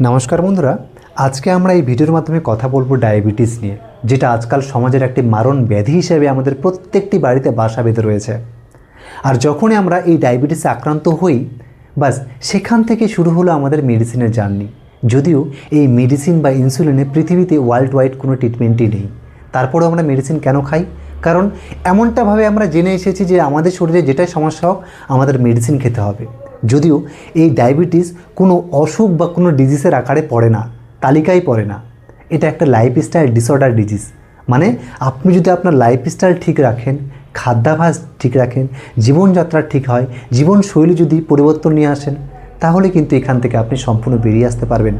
নমস্কার বন্ধুরা, আজকে আমরা এই ভিডিওর মাধ্যমে কথা বলব ডায়াবেটিস নিয়ে, যেটা আজকাল সমাজের একটি মারণ ব্যাধি হিসেবে আমাদের প্রত্যেকটি বাড়িতে বাসা বেঁধে রয়েছে। আর যখনই আমরা এই ডায়াবেটিসে আক্রান্ত হই, বাস, সেখান থেকে শুরু হলো আমাদের মেডিসিনের জার্নি। যদিও এই মেডিসিন বা ইনসুলিনে পৃথিবীতে ওয়ার্ল্ড ওয়াইড কোনো ট্রিটমেন্টই নেই। তারপরেও আমরা মেডিসিন কেন খাই? কারণ এমনটাভাবে আমরা জেনে এসেছি যে আমাদের শরীরে যেটাই সমস্যা হোক, আমাদের মেডিসিন খেতে হবে। যদিও এই ডায়াবেটিস কোনো অসুখ বা কোনো ডিজিজের আকারে পড়ে না, তালিকায় পড়ে না। এটা একটা লাইফস্টাইল ডিসঅর্ডার ডিজিজ মানে আপনি যদি আপনার লাইফস্টাইল ঠিক রাখেন, খাদ্যাভাস ঠিক রাখেন, জীবনযাত্রা ঠিক হয়, জীবনশৈলী যদি পরিবর্তন নিয়ে আসেন, তাহলে কিন্তু এখান থেকে আপনি সম্পূর্ণ বেরিয়ে আসতে পারবেন।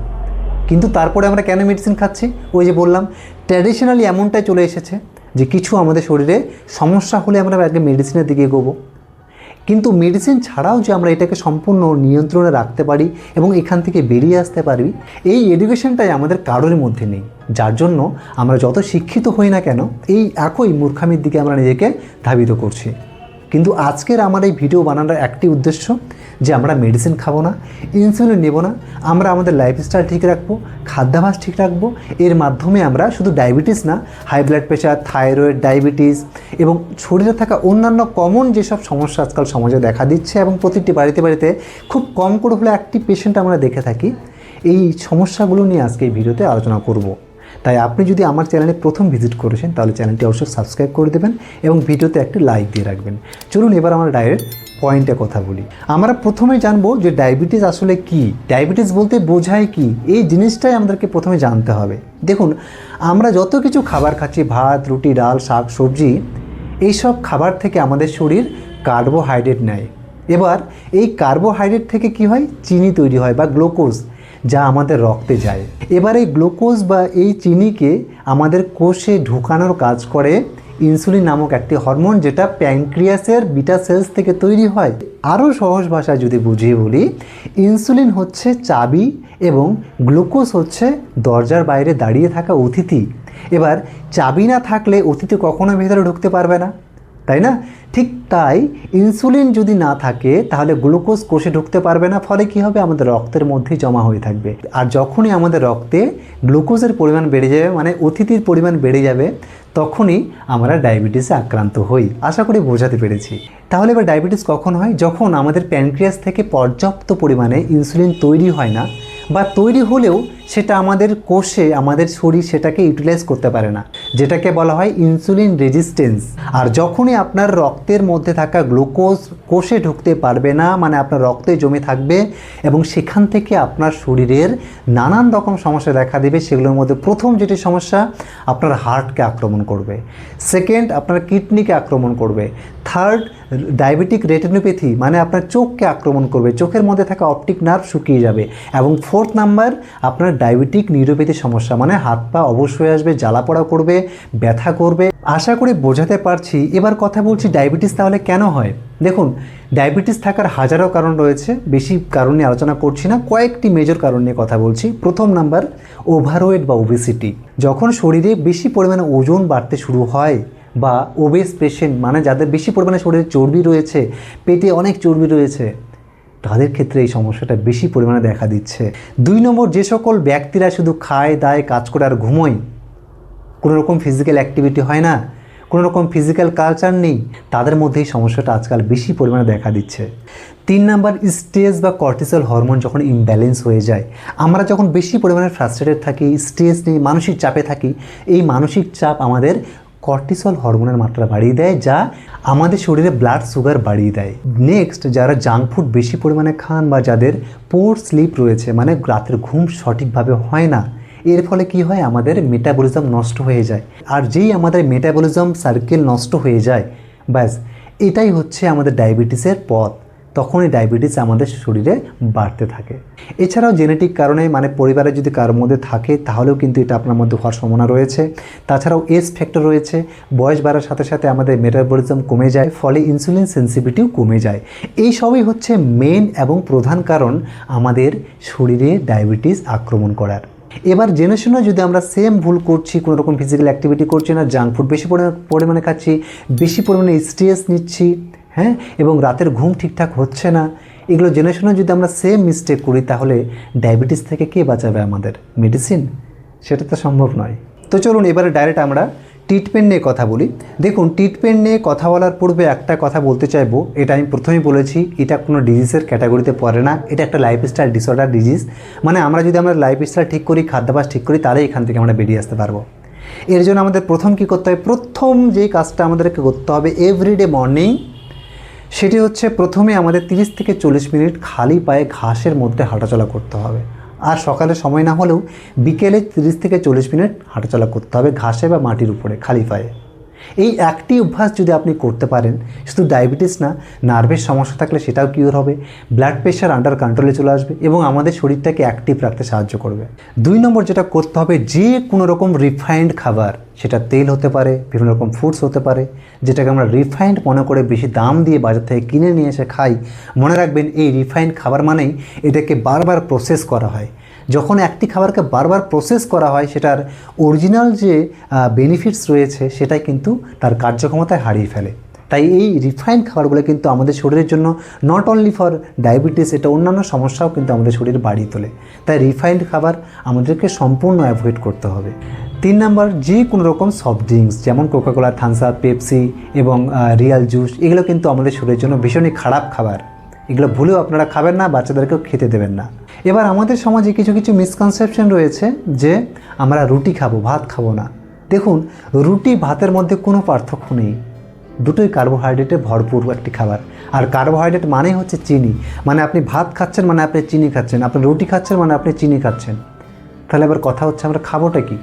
কিন্তু তারপরে আমরা কেন মেডিসিন খাচ্ছি? ওই যে বললাম ট্র্যাডিশনালি এমনটাই চলে এসেছে যে কিছু আমাদের শরীরে সমস্যা হলে আমরা আগে মেডিসিনের দিকে এগোবো। কিন্তু মেডিসিন ছাড়াও যে আমরা এটাকে সম্পূর্ণ নিয়ন্ত্রণে রাখতে পারি এবং এখান থেকে বেরিয়ে আসতে পারি এই এডুকেশনটাই আমাদের কারোর মধ্যে নেই। যার জন্য আমরা যত শিক্ষিত হই না কেন, এই একই মূর্খামির দিকে আমরা নিজেকে ধাবিত করছি। কিন্তু আজকের আমার এই ভিডিও বানানোর একটি উদ্দেশ্য যে আমরা মেডিসিন খাব না ইনসুলিন নেব না, আমরা আমাদের লাইফস্টাইল ঠিক রাখব, খাদ্যাভাস ঠিক রাখব, এর মাধ্যমে আমরা শুধু ডায়াবেটিস না high blood pressure thyroid diabetes এবং শরীরে থাকা অন্যান্য কমন যেসব সমস্যা আজকাল সমাজে দেখা দিচ্ছে এবং প্রতিটি বাড়িতে বাড়িতে খুব কম করে হলে একটি পেশেন্ট আমরা দেখে থাকি, এই সমস্যাগুলো নিয়ে আজকে এই ভিডিওতে আলোচনা করব। তাই আপনি যদি আমার চ্যানেলে প্রথম ভিজিট করেছেন, তাহলে চ্যানেলটি অবশ্যই সাবস্ক্রাইব করে দেবেন এবং ভিডিওতে একটি লাইক দিয়ে রাখবেন। চলুন এবার আমরা ডাইরেক্ট পয়েন্টে কথা বলি। আমরা প্রথমে জানব যে ডায়াবেটিস আসলে কি? ডায়াবেটিস বলতে বোঝায় কি? এই জিনিসটাই আমাদেরকে প্রথমে জানতে হবে। দেখুন, আমরা যত কিছু খাবার খাচ্ছি, ভাত, রুটি, ডাল, শাক, সবজি, এইসব খাবার থেকে আমাদের শরীর কার্বোহাইড্রেট নেয়। এবার এই কার্বোহাইড্রেট থেকে কি হয়? চিনি তৈরি হয় বা গ্লুকোজ যা আমাদের রক্তে যায়। এবার এই গ্লুকোজ বা এই চিনিকে আমাদের কোষে ঢুকানোর কাজ করে ইনসুলিন নামক একটি হরমোন যেটা প্যানক্রিয়াসের বিটা সেলস থেকে তৈরি হয়। আরও সহজ ভাষায় যদি বুঝিয়ে বলি, ইনসুলিন হচ্ছে চাবি এবং গ্লুকোজ হচ্ছে দরজার বাইরে দাঁড়িয়ে থাকা অতিথি। এবার চাবি না থাকলে অতিথি কখনো ভেতরে ঢুকতে পারবে না। তাই না? ঠিক তাই ইনসুলিন যদি না থাকে, তাহলে গ্লুকোজ কোষে ঢুকতে পারবে না, ফলে কি হবে? আমাদের রক্তের মধ্যেই জমা হয়ে থাকবে। আর যখনই আমাদের রক্তে গ্লুকোজের পরিমাণ বেড়ে যাবে মানে অতিথির পরিমাণ বেড়ে যাবে, তখনই আমরা ডায়াবেটিসে আক্রান্ত হই। আশা করি বোঝাতে পেরেছি। তাহলে এবার ডায়াবেটিস কখন হয়? যখন আমাদের প্যানক্রিয়াস থেকে পর্যাপ্ত পরিমাণে ইনসুলিন তৈরি হয় না বা তৈরি হলেও সেটা আমাদের কোষে, আমাদের শরীর সেটাকে ইউটিলাইজ করতে পারে না। যেটাকে বলা হয় ইনসুলিন রেজিস্টেন্স আর যখনই আপনার রক্তের মধ্যে থাকা গ্লুকোজ কোষে ঢুকতে পারবে না মানে আপনার রক্তে জমে থাকবে এবং সেখান থেকে আপনার শরীরের নানান রকম সমস্যা দেখা দেবে, সেগুলোর মধ্যে প্রথম যেটি সমস্যা, আপনার হার্টকে আক্রমণ করবে। সেকেন্ড আপনার কিডনিকে আক্রমণ করবে। থার্ড ডায়াবেটিক রেটিনোপ্যাথি মানে আপনার চোখকে আক্রমণ করবে। চোখের মধ্যে থাকা অপটিক নার্ভ শুকিয়ে যাবে এবং ফোর্থ নাম্বার, আপনার ডায়াবেটিক নিউরোপ্যাথি সমস্যা মানে হাত পা অবশ্যই আসবে, জ্বালা পড়া করবে, ব্যথা করবে। আশা করি বোঝাতে পারছি। এবার কথা বলছি ডায়াবেটিস তাহলে কেন হয়? দেখুন, ডায়াবেটিস থাকার হাজারো কারণ রয়েছে, বেশি কারণ নিয়ে আলোচনা করছি না, কয়েকটি মেজর কারণ নিয়ে কথা বলছি। প্রথম নাম্বার ওভারওয়েট বা ওবেসিটি যখন শরীরে বেশি পরিমাণে ওজন বাড়তে শুরু হয়, বা ওবেস পেশেন্ট মানে যাদের বেশি পরিমাণে শরীরে চর্বি রয়েছে, পেটে অনেক চর্বি রয়েছে তাদের ক্ষেত্রে এই সমস্যাটা বেশি পরিমাণে দেখা দিচ্ছে। দুই নম্বর, যে সকল ব্যক্তিরা শুধু খায়, দায়, কাজ করে আর ঘুমোয় কোনো রকম ফিজিক্যাল অ্যাক্টিভিটি হয় না কোনো রকম ফিজিক্যাল কালচার নেই, তাদের মধ্যে এই সমস্যাটা আজকাল বেশি পরিমাণে দেখা দিচ্ছে। তিন নাম্বার স্ট্রেস বা কর্টিসল হরমোন যখন ইমব্যালেন্স হয়ে যায়, আমরা যখন বেশি পরিমাণে ফ্রাস্ট্রেটেড থাকি স্ট্রেস নেই মানসিক চাপে থাকি, এই মানসিক চাপ আমাদের কর্টিসল হরমোনের মাত্রা বাড়িয়ে দেয়, যা আমাদের শরীরে ব্লাড সুগার বাড়িয়ে দেয়। নেক্সট যারা জাঙ্ক ফুড বেশি পরিমাণে খান বা যাদের পোর স্লিপ রয়েছে মানে রাতের ঘুম সঠিকভাবে হয় না, এর ফলে কি হয়? আমাদের মেটাবলিজম নষ্ট হয়ে যায়। আর যেই আমাদের মেটাবলিজম সার্কেল নষ্ট হয়ে যায়, ব্যাস, এটাই হচ্ছে আমাদের ডায়াবেটিসের পথ। তখনই ডায়াবেটিস আমাদের শরীরে বাড়তে থাকে। এছাড়াও জেনেটিক কারণে মানে পরিবারে যদি কারোর মধ্যে থাকে, তাহলেও কিন্তু এটা আপনার মধ্যে হওয়ার সম্ভাবনা রয়েছে। তাছাড়াও এজ ফ্যাক্টর রয়েছে। বয়স বাড়ার সাথে সাথে আমাদের মেটাবলিজম কমে যায়, ফলে ইনসুলিন সেন্সিভিটিও কমে যায়। এই সবই হচ্ছে মেন এবং প্রধান কারণ আমাদের শরীরে ডায়াবেটিস আক্রমণ করার। এবার জেনে শুনে যদি আমরা সেম ভুল করছি, কোনো রকম ফিজিক্যাল অ্যাক্টিভিটি করছি না জাঙ্ক ফুড বেশি পরিমাণে পরিমাণে খাচ্ছি, বেশি পরিমাণে স্ট্রেস নিচ্ছি হ্যাঁ? এবং রাতের ঘুম ঠিকঠাক হচ্ছে না। এগুলো জেনে শুনে যদি আমরা সেম মিস্টেক করি, তাহলে ডায়াবেটিস থেকে কে বাঁচাবে আমাদের? মেডিসিন সেটা তো সম্ভব নয়। তো চলুন এবারে ডাইরেক্ট আমরা ট্রিটমেন্ট নিয়ে কথা বলি। দেখুন ট্রিটমেন্ট নিয়ে কথা বলার পূর্বে একটা কথা বলতে চাইব। এটা আমি প্রথমেই বলেছি, এটা কোনো ডিজিজের ক্যাটাগরিতে পড়ে না। এটা একটা লাইফস্টাইল ডিসঅর্ডার ডিজিজ মানে আমরা যদি আমরা লাইফস্টাইল ঠিক করি খাদ্যাভ্যাস ঠিক করি তাহলে এখান থেকে আমরা বেরিয়ে আসতে পারব। এর জন্য আমাদের প্রথম কী করতে হবে? প্রথম যেই কাজটা আমাদেরকে করতে হবে এভরিডে মর্নিং সেটি হচ্ছে প্রথমে আমাদের 30 থেকে চল্লিশ মিনিট খালি পায়ে ঘাসের মধ্যে হাঁটাচলা করতে হবে। আর সকালে সময় না হলেও বিকেলে 30 থেকে চল্লিশ মিনিট হাঁটাচলা করতে হবে ঘাসে বা মাটির উপরে, খালি পায়ে। এই একটি অভ্যাস যদি আপনি করতে পারেন, শুধু ডায়াবেটিস না নার্ভের সমস্যা থাকলে সেটাও কিওর হবে ব্লাড প্রেশার আন্ডার কন্ট্রোলে চলে আসবে এবং আমাদের শরীরটাকে অ্যাক্টিভ রাখতে সাহায্য করবে। দুই নম্বর যেটা করতে হবে, যে কোনো রকম রিফাইন্ড খাবার, সেটা তেল হতে পারে, বিভিন্ন রকম ফুডস হতে পারে, যেটাকে আমরা রিফাইন্ড মনে করে বেশি দাম দিয়ে বাজার থেকে কিনে নিয়ে এসে খাই, মনে রাখবেন এই রিফাইন্ড খাবার মানেই এটাকে বারবার প্রসেস করা হয়। যখন একটি খাবারকে বারবার প্রসেস করা হয়, সেটার অরিজিনাল যে বেনিফিটস রয়েছে, সেটাই কিন্তু তার কার্যক্ষমতায় হারিয়ে ফেলে। তাই এই রিফাইন্ড খাবারগুলো কিন্তু আমাদের শরীরের জন্য নট অনলি ফর ডায়াবেটিস এটা অন্যান্য সমস্যাও কিন্তু আমাদের শরীর বাড়িয়ে তোলে। তাই রিফাইন্ড খাবার আমাদেরকে সম্পূর্ণ অ্যাভয়েড করতে হবে। তিন নাম্বার, যে কোনো রকম সফট ড্রিঙ্কস যেমন কোকাকোলা থামসা পেপসি এবং রিয়াল জুস এগুলো কিন্তু আমাদের শরীরের জন্য ভীষণই খারাপ খাবার। এগুলো ভুলেও আপনারা খাবেন না, বাচ্চাদেরকেও খেতে দেবেন না। এবার আমাদের সমাজে কিছু কিছু মিসকনসেপশন রয়েছে যে আমরা রুটি খাব, ভাত খাব না। দেখুন, রুটি ভাতের মধ্যে কোনো পার্থক্য নেই। দুটোই কার্বোহাইড্রেটে ভরপুর একটি খাবার। আর কার্বোহাইড্রেট মানে হচ্ছে চিনি। মানে আপনি ভাত খাচ্ছেন মানে আপনি চিনি খাচ্ছেন। আপনি রুটি খাচ্ছেন মানে আপনি চিনি খাচ্ছেন। তাহলে এবার কথা হচ্ছে আমরা খাবোটা কি?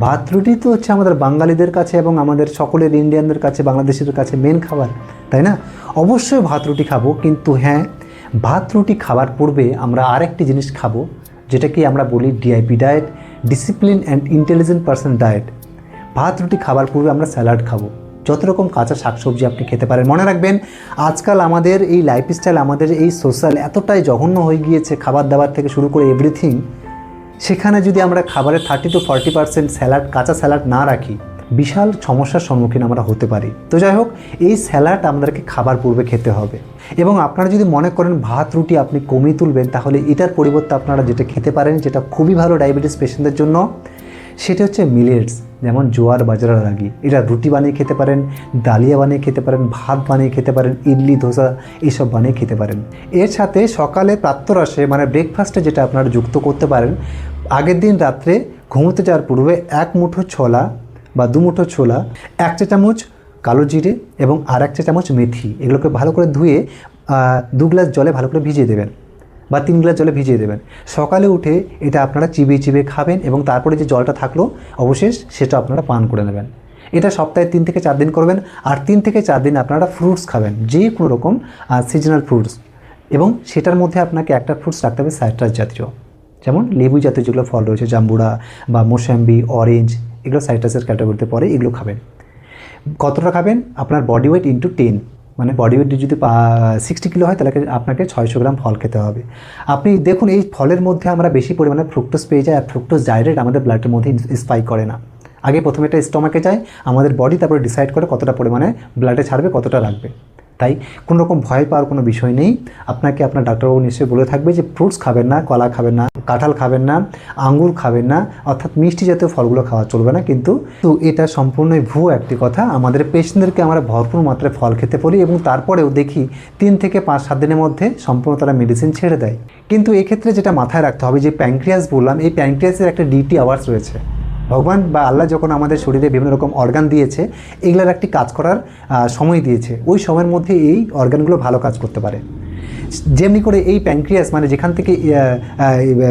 ভাত রুটি তো হচ্ছে আমাদের বাঙালিদের কাছে এবং আমাদের সকলের ইন্ডিয়ানদের কাছে বাংলাদেশের কাছে মেন খাবার, তাই না? অবশ্যই ভাত রুটি খাব, কিন্তু হ্যাঁ ভাত রুটি খাবার পূর্বে আমরা আরেকটি জিনিস খাব, যেটাকে আমরা বলি DIP diet discipline and intelligent person diet ভাত রুটি খাবার পূর্বে আমরা স্যালাড খাব। যত রকম কাঁচা শাকসবজি আপনি খেতে পারেন। মনে রাখবেন, আজকাল আমাদের এই লাইফস্টাইল আমাদের এই সোশ্যাল এতটাই জঘন্য হয়ে গিয়েছে খাবার দাবার থেকে শুরু করে এভরিথিং সেখানে যদি আমরা খাবারের thirty to forty percent salad, কাঁচা স্যালাড না রাখি বিশাল সমস্যার সম্মুখীন আমরা হতে পারি। তো যাই হোক, এই স্যালাড আমাদেরকে খাবার পূর্বে খেতে হবে। এবং আপনারা যদি মনে করেন ভাত, রুটি আপনি কমিয়ে তুলবেন, তাহলে এটার পরিবর্তে আপনারা যেটা খেতে পারেন, যেটা খুবই ভালো ডায়াবেটিস পেশেন্টদের জন্য, সেটা হচ্ছে মিলেটস যেমন জোয়ার বাজরা রাগি। এটা রুটি বানিয়ে খেতে পারেন, ডালিয়া বানিয়ে খেতে পারেন, ভাত বানিয়ে খেতে পারেন, ইডলি, ধোসা এইসব বানিয়ে খেতে পারেন। এর সাথে সকালে প্রাত্যরাসে মানে ব্রেকফাস্টে যেটা আপনারা যুক্ত করতে পারেন, আগের দিন রাত্রে ঘুমোতে যাওয়ার পূর্বে এক মুঠো ছোলা বা দু মুঠো ছোলা, এক চা চামচ কালো জিরে এবং আর এক চা চামচ মেথি। এগুলোকে ভালো করে ধুয়ে দু গ্লাস জলে ভালো করে ভিজিয়ে দেবেন বা তিন গ্লাস জলে ভিজিয়ে দেবেন। সকালে উঠে এটা আপনারা চিবিয়ে চিবিয়ে খাবেন এবং তারপরে যে জলটা থাকল, অবশেষ সেটা আপনারা পান করে নেবেন। এটা সপ্তাহে তিন থেকে চার দিন করবেন আর তিন থেকে চার দিন আপনারা ফ্রুটস খাবেন যে কোনো রকম সিজনাল ফ্রুটস এবং সেটার মধ্যে আপনাকে একটা ফ্রুটস রাখতে হবে সাইট্রাস জাতীয়। যেমন লেবু জাতীয় যেগুলো ফল রয়েছে, জাম্বুরা বা মোসাম্বি অরেঞ্জ এগুলো সাইট্রাসের ক্যাটাগরিতে পড়ে এগুলো খাবেন। কতটা খাবেন? আপনার বডি ওয়েট ইন্টু টেন মানে বডি ওয়েট যদি সিক্সটি কিলো হয়, তাহলে আপনাকে ছয়শো গ্রাম ফল খেতে হবে। আপনি দেখুন, এই ফলের মধ্যে আমরা বেশি পরিমাণে ফ্রুক্টোজ পেয়ে যাই, আর ফ্রুক্টোজ ডাইরেক্ট আমাদের ব্লাডের মধ্যে স্পাইক করে না। আগে প্রথমে এটা স্টমাকে যায়, আমাদের বডি তারপরে ডিসাইড করে কতটা পরিমাণে ব্লাডে ছাড়বে, কতটা রাখবে। তাই কোনো রকম ভয় পাওয়ার কোনো বিষয় নেই। আপনাকে আপনার ডাক্তারবাবু নিশ্চয়ই বলে থাকবে যে ফ্রুটস খাবেন না, কলা খাবেন না, কাঁঠাল খাবেন না, আঙ্গুর খাবেন না, অর্থাৎ মিষ্টি জাতীয় ফলগুলো খাওয়া চলবে না। কিন্তু তো এটা সম্পূর্ণই ভুয়ো একটি কথা। আমাদের পেশেন্টদেরকে আমরা ভরপুর মাত্রায় ফল খেতে বলি এবং তারপরেও দেখি তিন থেকে পাঁচ, সাত দিনের মধ্যে সম্পূর্ণ তারা মেডিসিন ছেড়ে দেয়। কিন্তু এক্ষেত্রে যেটা মাথায় রাখতে হবে, যে প্যাঙ্ক্রিয়াস বললাম, এই প্যাঙ্ক্রিয়াসের একটা ডিটি আওয়ার্স রয়েছে। ভগবান বা আল্লাহ যখন আমাদের শরীরে বিভিন্ন রকম অর্গান দিয়েছে, এগুলোর একটি কাজ করার সময় দিয়েছে। ওই সময়ের মধ্যে এই অর্গানগুলো ভালো কাজ করতে পারে। যেমনি করে এই প্যানক্রিয়াস মানে যেখান থেকে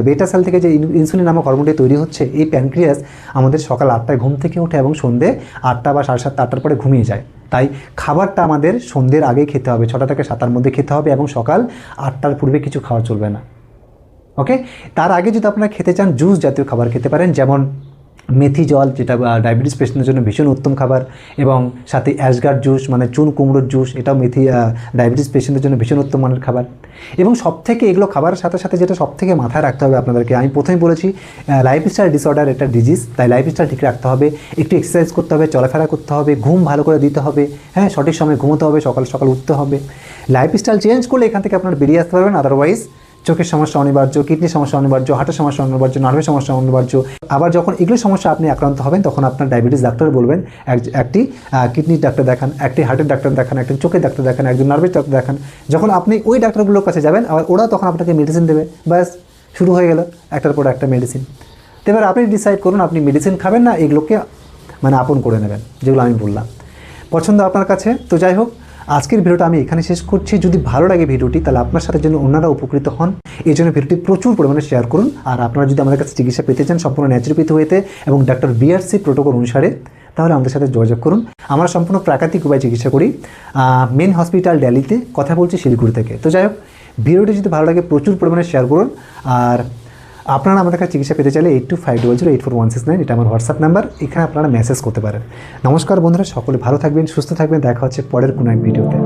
বেটা সেল থেকে যে ইন- ইনসুলিন নামক হরমোনটি তৈরি হচ্ছে, এই প্যানক্রিয়াস আমাদের সকাল আটটায় ঘুম থেকে ওঠে এবং সন্ধে আটটা বা সাড়ে সাতটা, আটটার পরে ঘুমিয়ে যায়। তাই খাবারটা আমাদের সন্ধ্যের আগেই খেতে হবে, ছটা থেকে সাতটার মধ্যে খেতে হবে এবং সকাল আটটার পূর্বে কিছু খাওয়া চলবে না। ওকে তার আগে যদি আপনারা খেতে চান জুস জাতীয় খাবার খেতে পারেন, যেমন মেথি জল, যেটা ডায়াবেটিস পেশেন্টের জন্য ভীষণ উত্তম খাবার, এবং সাথে অ্যাশগার্ড জুস মানে চুন কুমড়োর জুস এটাও মেথি ডায়াবেটিস পেশেন্টের জন্য ভীষণ উত্তম মানের খাবার। এবং সব থেকে এগুলো খাবারের সাথে সাথে যেটা সব থেকে মাথায় রাখতে হবে আপনাদেরকে, আমি প্রথমে বলেছি লাইফস্টাইল ডিসঅর্ডার একটা ডিজিজ তাই লাইফস্টাইল ঠিক রাখতে হবে, একটু এক্সারসাইজ করতে হবে, চলাফেরা করতে হবে, ঘুম ভালো করে দিতে হবে হ্যাঁ সঠিক সময় ঘুমোতে হবে, সকাল সকাল উঠতে হবে। লাইফস্টাইল চেঞ্জ করলে এখান থেকে আপনারা বেরিয়ে আসতে পারবেন আদারওয়াইজ চোখের সমস্যা অনিবার্য কিডনি সমস্যা অনিবার্য হার্টের সমস্যা অনিবার্য, নার্ভের সমস্যা অনিবার্য। আবার যখন এগুলো সমস্যা আপনি আক্রান্ত হবেন, তখন আপনার ডায়াবেটিস ডাক্তার বলবেন, এক- একটি কিডনির ডাক্তার দেখান, একটি হার্টের ডাক্তার দেখান একটি চোখের ডাক্তার দেখান, একজন নার্ভের ডাক্তার দেখান। যখন আপনি ওই ডাক্তারগুলোর কাছে যাবেন, আবার ওরা তখন আপনাকে মেডিসিন দেবে। ব্যাস, শুরু হয়ে গেল একটার পর একটা মেডিসিন এবার আপনি ডিসাইড করুন, আপনি মেডিসিন খাবেন না, এগুলোকে মানে আপন করে নেবেন, যেগুলো আমি বললাম। পছন্দ আপনার কাছে? তো যাই হোক আজকের ভিডিওটা আমি এখানে শেষ করছি। যদি ভালো লাগে ভিডিওটি, তাহলে আপনার সাথে যেন অন্যরা উপকৃত হন। এই জন্য ভিডিওটি প্রচুর পরিমাণে শেয়ার করুন। আর আপনারা যদি আমাদের কাছে চিকিৎসা পেতে চান সম্পূর্ণ ন্যাচুরোপ্যাথি হইতে এবং ডাক্তার বিআরসি প্রোটোকল অনুসারে, তাহলে আমাদের সাথে যোগাযোগ করুন। আমরা সম্পূর্ণ প্রাকৃতিক উপায় চিকিৎসা করি। মেন হসপিটাল দিল্লিতে কথা বলছি শিলিগুড়ি থেকে। তো যাই হোক, ভিডিওটি যদি ভালো লাগে, প্রচুর পরিমাণে শেয়ার করুন। আর আপনারা আমাদের কাছে চিকিৎসা পেতে চাইলে eight two five double zero eight four one six nine এটা আমার হোয়াটসঅ্যাপ নাম্বার, এখানে আপনারা মেসেজ করতে পারেন। নমস্কার বন্ধুরা, সকলে ভালো থাকবেন, সুস্থ থাকবেন, দেখা হচ্ছে পরের কোনো এক ভিডিওতে।